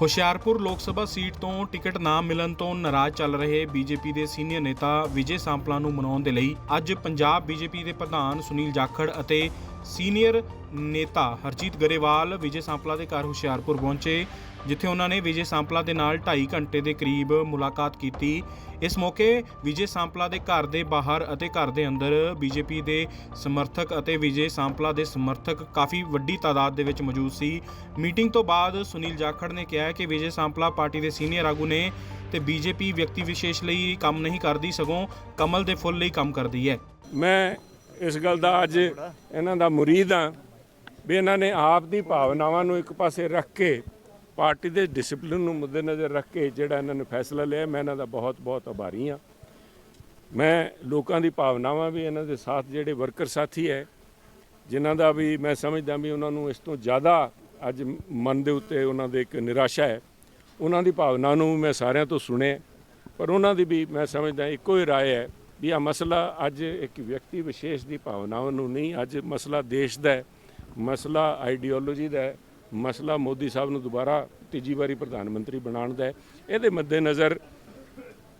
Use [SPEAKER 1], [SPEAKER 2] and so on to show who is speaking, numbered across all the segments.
[SPEAKER 1] ਹੁਸ਼ਿਆਰਪੁਰ ਲੋਕ ਸਭਾ ਸੀਟ ਤੋਂ ਟਿਕਟ ਨਾ ਮਿਲਣ ਤੋਂ ਨਾਰਾਜ਼ ਚੱਲ ਰਹੇ ਬੀਜੇਪੀ ਦੇ ਸੀਨੀਅਰ ਨੇਤਾ ਵਿਜੇ ਸਾਂਪਲਾ ਨੂੰ ਮਨਾਉਣ ਦੇ ਲਈ ਅੱਜ ਪੰਜਾਬ ਬੀਜੇਪੀ ਦੇ ਪ੍ਰਧਾਨ ਸੁਨੀਲ ਜਾਖੜ ਅਤੇ ਸੀਨੀਅਰ ਨੇਤਾ ਹਰਜੀਤ ਗਰੇਵਾਲ ਵਿਜੇ ਸਾਂਪਲਾ ਦੇ ਘਰ ਹੁਸ਼ਿਆਰਪੁਰ ਪਹੁੰਚੇ, ਜਿੱਥੇ ਉਹਨਾਂ ਨੇ ਵਿਜੇ ਸਾਂਪਲਾ ਦੇ ਨਾਲ 2.5 ਘੰਟੇ ਦੇ ਕਰੀਬ ਮੁਲਾਕਾਤ ਕੀਤੀ। ਇਸ ਮੌਕੇ ਵਿਜੇ ਸਾਂਪਲਾ ਦੇ ਘਰ ਦੇ ਬਾਹਰ ਅਤੇ ਘਰ ਦੇ ਅੰਦਰ ਬੀਜੇਪੀ ਦੇ ਸਮਰਥਕ ਅਤੇ ਵਿਜੇ ਸਾਂਪਲਾ ਦੇ ਸਮਰਥਕ ਕਾਫੀ ਵੱਡੀ ਤਾਦਾਦ ਦੇ ਵਿੱਚ ਮੌਜੂਦ ਸੀ। ਮੀਟਿੰਗ ਤੋਂ ਬਾਅਦ ਸੁਨੀਲ ਜਾਖੜ ਨੇ ਕਿਹਾ ਕਿ ਵਿਜੇ ਸਾਂਪਲਾ ਪਾਰਟੀ ਦੇ ਸੀਨੀਅਰ ਆਗੂ ਨੇ ਤੇ ਬੀਜੇਪੀ ਵਿਅਕਤੀ ਵਿਸ਼ੇਸ਼ ਲਈ ਕੰਮ ਨਹੀਂ ਕਰਦੀ, ਸਗੋਂ ਕਮਲ ਦੇ ਫੁੱਲ ਲਈ ਕੰਮ ਕਰਦੀ ਹੈ।
[SPEAKER 2] ਮੈਂ ਇਸ ਗੱਲ ਦਾ ਅੱਜ ਇਹਨਾਂ ਦਾ ਮੁਰੀਦ ਹਾਂ ਵੀ ਇਹਨਾਂ ਨੇ ਆਪ ਦੀ ਭਾਵਨਾਵਾਂ ਨੂੰ ਇੱਕ ਪਾਸੇ ਰੱਖ ਕੇ ਪਾਰਟੀ ਦੇ ਡਿਸਪਲਿਨ ਨੂੰ ਮੁੱਦੇ ਨਜ਼ਰ ਰੱਖ ਕੇ ਜਿਹੜਾ ਇਹਨਾਂ ਨੇ ਫੈਸਲਾ ਲਿਆ, ਮੈਂ ਇਹਨਾਂ ਦਾ ਬਹੁਤ ਬਹੁਤ ਆਭਾਰੀ ਹਾਂ। ਮੈਂ ਲੋਕਾਂ ਦੀ ਭਾਵਨਾਵਾਂ ਵੀ ਇਹਨਾਂ ਦੇ ਸਾਥ ਜਿਹੜੇ ਵਰਕਰ ਸਾਥੀ ਹੈ, ਜਿਨ੍ਹਾਂ ਦਾ ਵੀ ਮੈਂ ਸਮਝਦਾ ਵੀ ਉਹਨਾਂ ਨੂੰ ਇਸ ਤੋਂ ਜ਼ਿਆਦਾ ਅੱਜ ਮਨ ਦੇ ਉੱਤੇ ਉਹਨਾਂ ਦੇ ਇੱਕ ਨਿਰਾਸ਼ਾ ਹੈ। ਉਹਨਾਂ ਦੀ ਭਾਵਨਾ ਨੂੰ ਮੈਂ ਸਾਰਿਆਂ ਤੋਂ ਸੁਣਿਆ, ਪਰ ਉਹਨਾਂ ਦੀ ਵੀ ਮੈਂ ਸਮਝਦਾ ਇੱਕੋ ਹੀ ਰਾਏ ਹੈ ਵੀ ਆ ਮਸਲਾ ਅੱਜ ਇੱਕ ਵਿਅਕਤੀ ਵਿਸ਼ੇਸ਼ ਦੀ ਭਾਵਨਾਵਾਂ ਨੂੰ ਨਹੀਂ, ਅੱਜ ਮਸਲਾ ਦੇਸ਼ ਦਾ ਹੈ, ਮਸਲਾ ਆਈਡੀਓਲੋਜੀ ਦਾ ਹੈ, ਮਸਲਾ ਮੋਦੀ ਸਾਹਿਬ ਨੂੰ ਦੁਬਾਰਾ ਤੀਜੀ ਵਾਰੀ ਪ੍ਰਧਾਨ ਮੰਤਰੀ ਬਣਾਉਣ ਦਾ ਹੈ। ਇਹਦੇ ਮੱਦੇਨਜ਼ਰ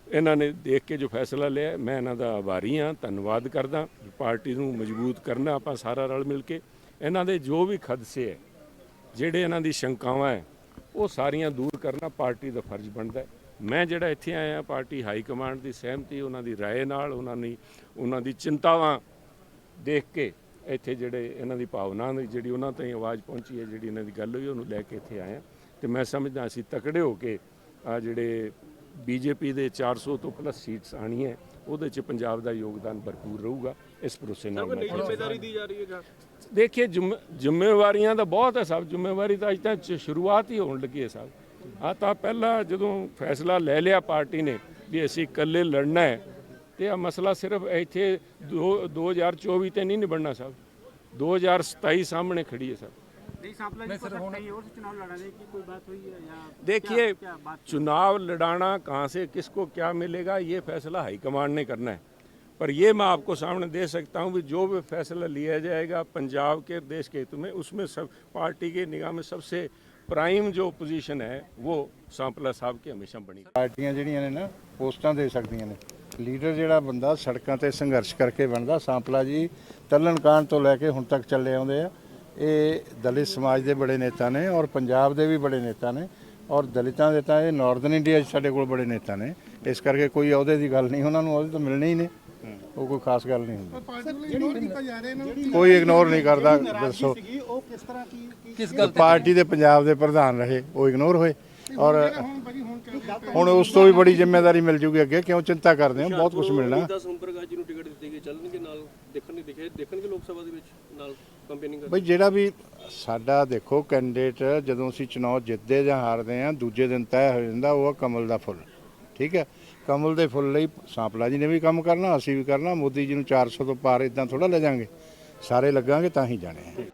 [SPEAKER 2] ਇਹਨਾਂ ਨੇ ਦੇਖ ਕੇ ਜੋ ਫੈਸਲਾ ਲਿਆ, ਮੈਂ ਇਹਨਾਂ ਦਾ ਆਭਾਰੀ ਹਾਂ, ਧੰਨਵਾਦ ਕਰਦਾ, ਪਾਰਟੀ ਨੂੰ ਮਜ਼ਬੂਤ ਕਰਨਾ ਆਪਾਂ ਸਾਰਾ ਰਲ ਮਿਲ ਕੇ। ਇਹਨਾਂ ਦੇ ਜੋ ਵੀ ਖਦਸੇ ਹੈ, ਜਿਹੜੇ ਇਹਨਾਂ ਦੀ ਸ਼ੰਕਾਵਾਂ ਹੈ ਉਹ ਸਾਰੀਆਂ ਦੂਰ ਕਰਨਾ ਪਾਰਟੀ ਦਾ ਫਰਜ਼ ਬਣਦਾ ਹੈ ਮੈਂ ਜਿਹੜਾ ਇੱਥੇ ਆਇਆ ਪਾਰਟੀ ਹਾਈ ਕਮਾਂਡ ਦੀ ਸਹਿਮਤੀ ਉਹਨਾਂ ਦੀ رائے ਨਾਲ ਉਹਨਾਂ ਦੀ ਉਹਨਾਂ ਦੀ ਚਿੰਤਾਵਾਂ ਦੇਖ ਕੇ ਇੱਥੇ ਜਿਹੜੇ ਇਹਨਾਂ ਦੀ ਭਾਵਨਾ ਦੀ ਜਿਹੜੀ ਉਹਨਾਂ ਤਾਈਂ ਆਵਾਜ਼ ਪਹੁੰਚੀ ਹੈ ਜਿਹੜੀ ਇਹਨਾਂ ਦੀ ਗੱਲ ਹੋਈ ਉਹਨੂੰ ਲੈ ਕੇ ਇੱਥੇ ਆਇਆ ਤੇ ਮੈਂ ਸਮਝਦਾ ਅਸੀਂ ਤਕੜੇ ਹੋ ਕੇ ਆ ਜਿਹੜੇ ਬੀਜੇਪੀ ਦੇ 400 ਤੋਂ ਪਲੱਸ ਸੀਟਸ ਆਣੀ ਹੈ ਉਹਦੇ 'ਚ ਪੰਜਾਬ ਦਾ ਯੋਗਦਾਨ ਭਰਪੂਰ ਰਹੂਗਾ ਇਸ ਭਰੋਸੇ ਨਾਲ ਮੈਂ ਜ਼ਿੰਮੇਵਾਰੀ ਦੀ ਜਾ ਰਹੀ ਹੈ ਦੇਖਿਏ ਜ਼ਿੰਮੇ- ਜ਼ਿੰਮੇਵਾਰੀਆਂ ਤਾਂ ਬਹੁਤ ਹੈ ਸਭ ਜ਼ਿੰਮੇਵਾਰੀ ਤਾਂ ਅਜ ਤਾਂ ਚ- ਸ਼ੁਰੂਆਤ ਹੀ ਹੋਣ ਲੱਗੀ ਹੈ ਸਭ ਆ ਤਾਂ ਪਹਿਲਾਂ ਜਦੋਂ ਫੈਸਲਾ ਲੈ ਲਿਆ ਪਾਰਟੀ ਨੇ ਵੀ ਅਸੀਂ ਇਕੱਲੇ ਲੜਨਾ ਹੈ ਤੇ ਆ ਮਸਲਾ ਸਿਰਫ ਇੱਥੇ ਦੋ- 2024 ਤੇ ਨਹੀਂ ਨਿਬੜਨਾ ਸਭ 2027 ਸਾਹਮਣੇ ਖੜੀ ਹੈ ਸਭ
[SPEAKER 3] नहीं सांपला जी को सर कहीं और से चुनाव लड़ाने की कोई बात हुई है या
[SPEAKER 2] देखिए
[SPEAKER 3] क्या, क्या बात
[SPEAKER 2] चुनाव लड़ाना कहाँ से किसको क्या मिलेगा ये फैसला हाईकमांड ने करना है पर ये मैं आपको सामने दे सकता हूँ कि जो भी फैसला लिया जाएगा पंजाब के देश के हित में उसमें सब पार्टी की निगाह में सबसे प्राइम जो पोजीशन है वो सांपला साहब की हमेशा बनी
[SPEAKER 4] ਪਾਰਟੀਆਂ ਜਿਹੜੀਆਂ ਨੇ ਨਾ ਪੋਸਟਾਂ ਦੇ ਸਕਦੀਆਂ ਨੇ ਲੀਡਰ ਜਿਹੜਾ ਬੰਦਾ ਸੜਕਾਂ ਤੇ ਸੰਘਰਸ਼ ਕਰਕੇ ਬਣਦਾ ਸਾਂਪਲਾ ਜੀ ਤਲਣ ਕਾਂਡ ਤੋਂ ਲੈ ਕੇ ਹੁਣ ਤੱਕ ਚੱਲੇ ਆਉਂਦੇ ਆ ਇਹ ਦਲਿਤ ਸਮਾਜ ਦੇ ਬੜੇ ਨੇਤਾ ਨੇ ਔਰ ਪੰਜਾਬ ਦੇ ਵੀ ਬੜੇ ਨੇਤਾ ਨੇ ਔਰ ਦਲਿਤਾਂ ਦੇ ਤਾਂ ਇਹ ਨਾਰਥਰਨ ਇੰਡੀਆ 'ਚ ਸਾਡੇ ਕੋਲ ਬੜੇ ਨੇਤਾ ਨੇ ਇਸ ਕਰਕੇ ਕੋਈ ਅਹੁਦੇ ਦੀ ਗੱਲ ਨਹੀਂ ਉਹਨਾਂ ਨੂੰ ਅਹੁਦੇ ਤਾਂ ਮਿਲਣੇ ਹੀ ਨੇ ਉਹ ਕੋਈ ਖਾਸ ਗੱਲ ਨਹੀਂ ਹੁੰਦੀ। ਕੋਈ ਇਗਨੋਰ ਨਹੀਂ ਕਰਦਾ ਦੱਸੋ।
[SPEAKER 3] ਉਹ ਕਿਸ ਤਰ੍ਹਾਂ ਕੀ
[SPEAKER 4] ਕਿਸ ਗੱਲ ਪਾਰਟੀ ਦੇ ਪੰਜਾਬ ਦੇ ਪ੍ਰਧਾਨ ਰਹੇ ਉਹ ਇਗਨੋਰ ਹੋਏ। ਔਰ ਹੁਣ ਉਸ ਤੋਂ ਵੀ ਬੜੀ ਜ਼ਿੰਮੇਵਾਰੀ ਮਿਲ ਜੂਗੀ ਅੱਗੇ ਕਿਉਂ ਚਿੰਤਾ ਕਰਦੇ ਹੋ? ਬਹੁਤ ਕੁਝ ਮਿਲਣਾ।
[SPEAKER 5] ਦਾ ਸੰਪਰਕ ਜੀ ਨੂੰ ਟਿਕਟ ਦਿੱਤੀ ਗਈ ਚੱਲਣਗੇ ਨਾਲ ਦੇਖਣਗੇ ਦਿਖੇ ਦੇਖਣਗੇ ਲੋਕ ਸਭਾ ਦੇ ਵਿੱਚ ਨਾਲ ਕੰਪੇਨਿੰਗ
[SPEAKER 4] ਬਈ ਜਿਹੜਾ ਵੀ ਸਾਡਾ ਦੇਖੋ ਕੈਂਡੀਡੇਟ ਜਦੋਂ ਅਸੀਂ ਚੁਣਾਵ ਜਿੱਤਦੇ ਜਾਂ ਹਾਰਦੇ ਆ ਦੂਜੇ ਦਿਨ ਤੈਅ ਹੋ ਜਾਂਦਾ ਉਹ ਆ ਕਮਲ ਦਾ ਫੁੱਲ। ਠੀਕ ਹੈ? ਕਮਲ ਦੇ ਫੁੱਲ ਲਈ ਸਾਂਪਲਾ ਜੀ ਨੇ ਵੀ ਕੰਮ ਕਰਨਾ, ਅਸੀਂ ਵੀ ਕਰਨਾ, ਮੋਦੀ ਜੀ ਨੂੰ 400 ਤੋਂ ਪਾਰ ਇਦਾਂ ਥੋੜਾ ਲੈ ਜਾਾਂਗੇ। ਸਾਰੇ ਲੱਗਾਂਗੇ ਤਾਂ ਹੀ ਜਾਣੇ ਆ।